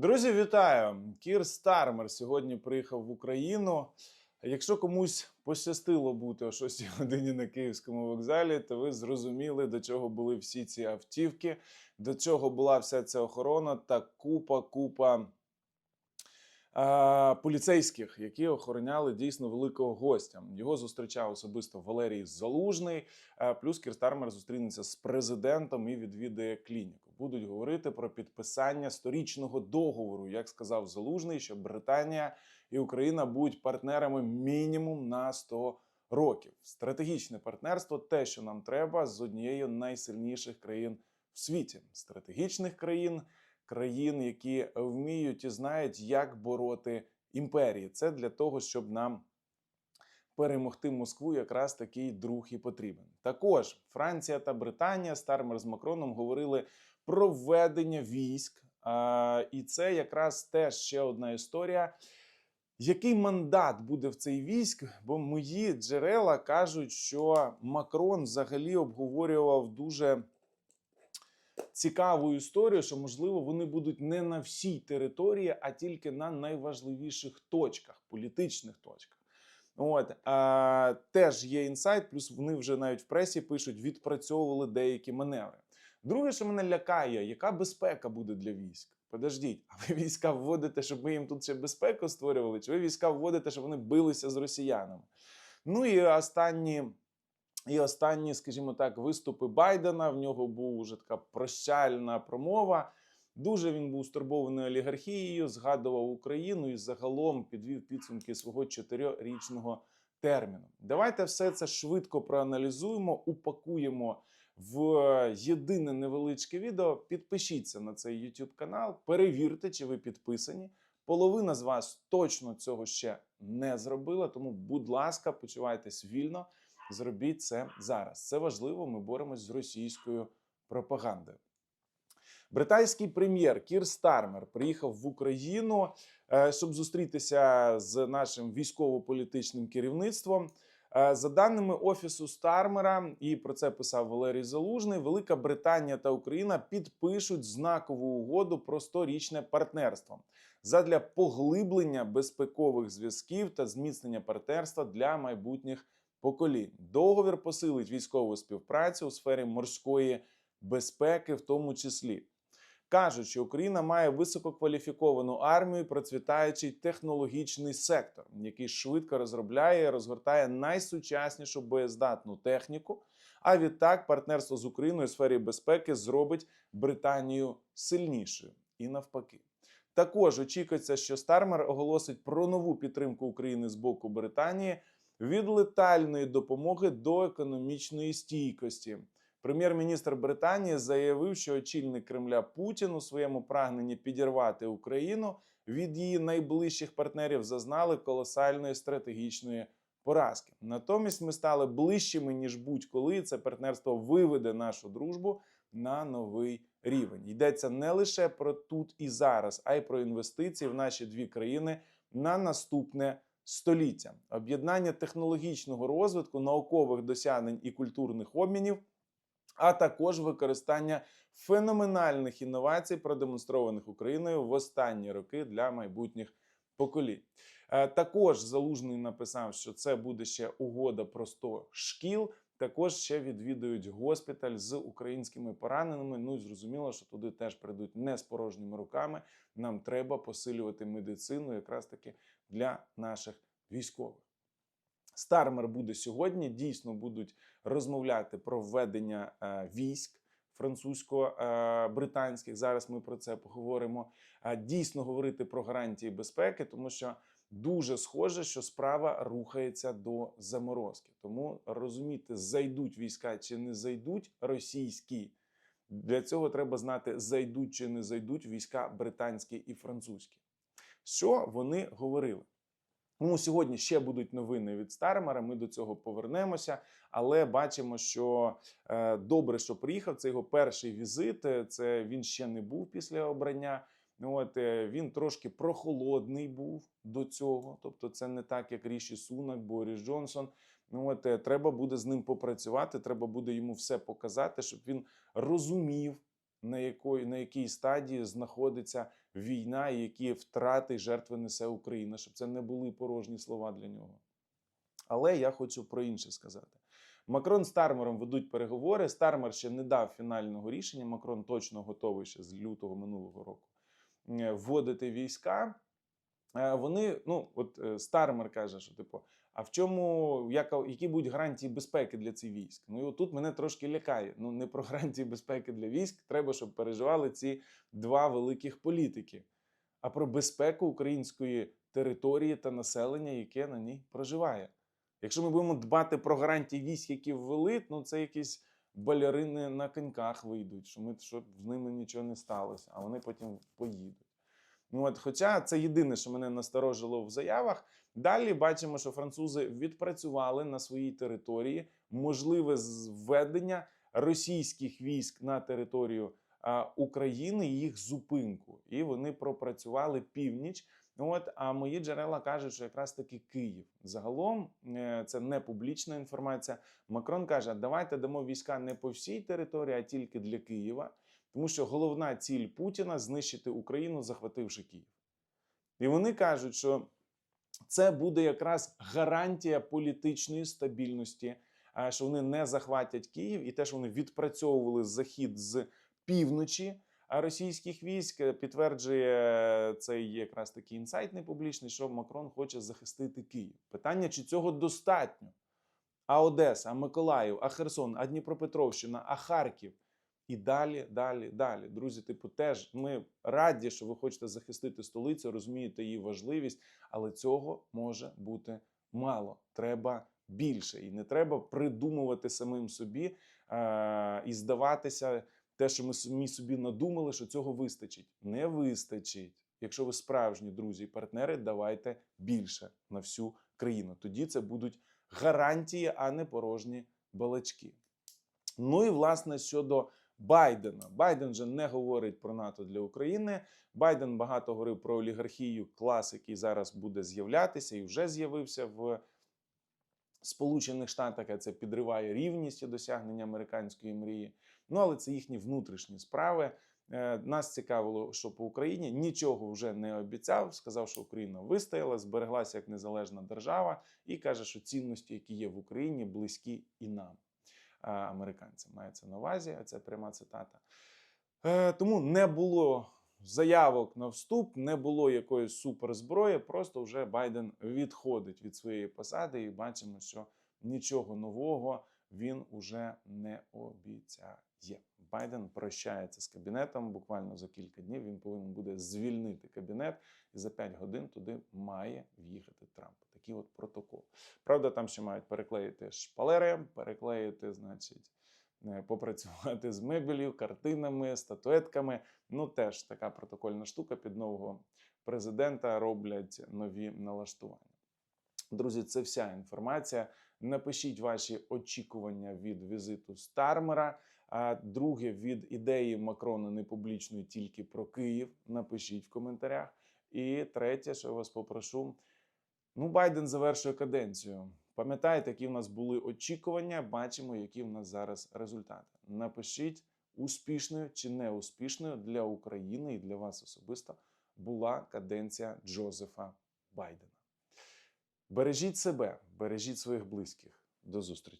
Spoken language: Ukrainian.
Друзі, вітаю! Кір Стармер сьогодні приїхав в Україну. Якщо комусь пощастило бути о 6 годині на київському вокзалі, то ви зрозуміли, до чого були всі ці автівки, до чого була вся ця охорона та купа, купа е, поліцейських, які охороняли дійсно великого гостя. Його зустрічав особисто Валерій Залужний. е, Плюс Кір Стармер зустрінеться з президентом і відвідає клініку. Будуть говорити про підписання сторічного договору, як сказав Залужний, що Британія і Україна будуть партнерами мінімум на 100 років. Стратегічне партнерство те, що нам треба з однією з найсильніших країн в світі, стратегічних країн, країн, які вміють і знають, як бороти імперії. Це для того, щоб нам перемогти Москву, якраз такий друг і потрібен. Також Франція та Британія Стармер з Макроном говорили про введення військ. І це якраз теж ще одна історія. Який мандат буде в цей військ? Бо мої джерела кажуть, що Макрон взагалі обговорював дуже цікаву історію, що можливо вони будуть не на всій території, а тільки на найважливіших точках, політичних точках. От а, теж є інсайт, плюс вони вже навіть в пресі пишуть, відпрацьовували деякі маневри. Друге, що мене лякає, яка безпека буде для військ? Подождіть, а ви війська вводите, щоб ми їм тут ще безпеку створювали? Чи ви війська вводите, щоб вони билися з росіянами? Ну і останні, і останні, скажімо так, виступи Байдена. В нього був уже така прощальна промова. Дуже він був стурбований олігархією, згадував Україну і загалом підвів підсумки свого чотирирічного терміну. Давайте все це швидко проаналізуємо, упакуємо в єдине невеличке відео. Підпишіться на цей YouTube канал, перевірте, чи ви підписані. Половина з вас точно цього ще не зробила. Тому, будь ласка, почувайтесь вільно. Зробіть це зараз. Це важливо. Ми боремось з російською пропагандою. Британський прем'єр Кір Стармер приїхав в Україну, е, щоб зустрітися з нашим військово-політичним керівництвом. Е, За даними офісу Стармера, і про це писав Валерій Залужний, Велика Британія та Україна підпишуть знакову угоду про сторічне партнерство задля поглиблення безпекових зв'язків та зміцнення партнерства для майбутніх поколінь. Договір посилить військову співпрацю у сфері морської безпеки, в тому числі. Кажуть, що Україна має висококваліфіковану армію, процвітаючий технологічний сектор, який швидко розробляє і розгортає найсучаснішу боєздатну техніку. А відтак, партнерство з Україною у сфері безпеки зробить Британію сильнішою і навпаки. Також очікується, що Стармер оголосить про нову підтримку України з боку Британії від летальної допомоги до економічної стійкості. Прем'єр-міністр Британії заявив, що очільник Кремля Путін у своєму прагненні підірвати Україну від її найближчих партнерів зазнали колосальної стратегічної поразки. Натомість ми стали ближчими ніж будь-коли. Це партнерство виведе нашу дружбу на новий рівень. Йдеться не лише про тут і зараз, а й про інвестиції в наші дві країни на наступне століття. Об'єднання технологічного розвитку, наукових досягнень і культурних обмінів а також використання феноменальних інновацій, продемонстрованих Україною в останні роки для майбутніх поколінь. Е, Також залужний написав, що це буде ще угода про 100 шкіл. Також ще відвідують госпіталь з українськими пораненими. Ну і зрозуміло, що туди теж прийдуть не з порожніми руками. Нам треба посилювати медицину, якраз таки для наших військових. Стармер буде сьогодні. Дійсно будуть розмовляти про введення е, військ французько-британських. Зараз ми про це поговоримо. Е, Дійсно говорити про гарантії безпеки, тому що дуже схоже, що справа рухається до заморозки. Тому розуміти, зайдуть війська чи не зайдуть російські. Для цього треба знати, зайдуть чи не зайдуть війська британські і французькі. Що вони говорили? Тому сьогодні ще будуть новини від Стармера. Ми до цього повернемося. Але бачимо, що е, добре, що приїхав. Це його перший візит. е, Це він ще не був після обрання. От е, він трошки прохолодний був до цього. Тобто, це не так, як Ріші Сунак, Борис Джонсон. Ну от треба буде з ним попрацювати. Треба буде йому все показати, щоб він розумів, на якої на якій стадії знаходиться війна, і які втрати жертви несе Україна, щоб це не були порожні слова для нього. Але я хочу про інше сказати. Макрон з Тармером ведуть переговори. Стармер ще не дав фінального рішення. Макрон точно готовий ще з лютого минулого року е, вводити війська. Е, Вони, ну от е, Стармер каже, що типу, а в чому яка, які будуть гарантії безпеки для цих військ? Ну і отут мене трошки лякає. Ну не про гарантії безпеки для військ. Треба, щоб переживали ці два великих політики, а про безпеку української території та населення, яке на ній проживає. Якщо ми будемо дбати про гарантії військ, які ввели, ну це якісь балерини на коньках вийдуть, що ми щоб з ними нічого не сталося, а вони потім поїдуть. Ну от, хоча це єдине, що мене насторожило в заявах. Далі бачимо, що французи відпрацювали на своїй території можливе введення російських військ на територію а, України і їх зупинку. І вони пропрацювали північ. От, а мої джерела кажуть, що якраз таки Київ. Загалом е, це не публічна інформація. Макрон каже: давайте дамо війська не по всій території, а тільки для Києва. Тому що головна ціль Путіна знищити Україну, захвативши Київ. І вони кажуть, що це буде якраз гарантія політичної стабільності, що вони не захватять Київ, і те, що вони відпрацьовували захід з півночі російських військ, е, підтверджує цей якраз такий інсайт непублічний, що Макрон хоче захистити Київ. Питання, чи цього достатньо? А Одеса, а Миколаїв, а Херсон, а Дніпропетровщина, а Харків. І далі, далі, далі. Друзі, типу, теж ми раді, що ви хочете захистити столицю, розумієте її важливість, але цього може бути мало. Треба більше. І не треба придумувати самим собі е- і здаватися, те, що ми самі собі надумали, що цього вистачить. Не вистачить. Якщо ви справжні друзі і партнери, давайте більше на всю країну. Тоді це будуть гарантії, а не порожні балачки. Ну і власне щодо Байдена. Байден же не говорить про НАТО для України. Байден багато говорив про олігархію, клас, який зараз буде з'являтися, і вже з'явився в Сполучених Штатах. а Це підриває рівність і досягнення американської мрії. Ну але це їхні внутрішні справи. Е, Нас цікавило, що по Україні нічого вже не обіцяв. Сказав, що Україна вистояла, збереглася як незалежна держава, і каже, що цінності, які є в Україні, близькі і нам американцям. Мається на увазі, це пряма цитата. Е, Тому не було заявок на вступ, не було якоїсь суперзброї. Просто вже Байден відходить від своєї посади, і бачимо, що нічого нового він уже не обіцяє. Байден прощається з кабінетом. Буквально за кілька днів він повинен буде звільнити кабінет, і за 5 годин туди має в'їхати Трамп. Такий от протокол. Правда, там ще мають переклеїти шпалери, переклеїти, значить, е, попрацювати з мебелью, картинами, статуетками. Ну, теж така протокольна штука під нового президента роблять нові налаштування. Друзі, це вся інформація. Напишіть ваші очікування від візиту Стармера. А друге від ідеї Макрона не публічної тільки про Київ. Напишіть в коментарях. І третє, що я вас попрошу. Ну, Байден завершує каденцію. Пам'ятаєте, які в нас були очікування? Бачимо, які в нас зараз результати. Напишіть успішною чи неуспішною для України і для вас особисто була каденція Джозефа Байдена. Бережіть себе, бережіть своїх близьких. До зустрічі.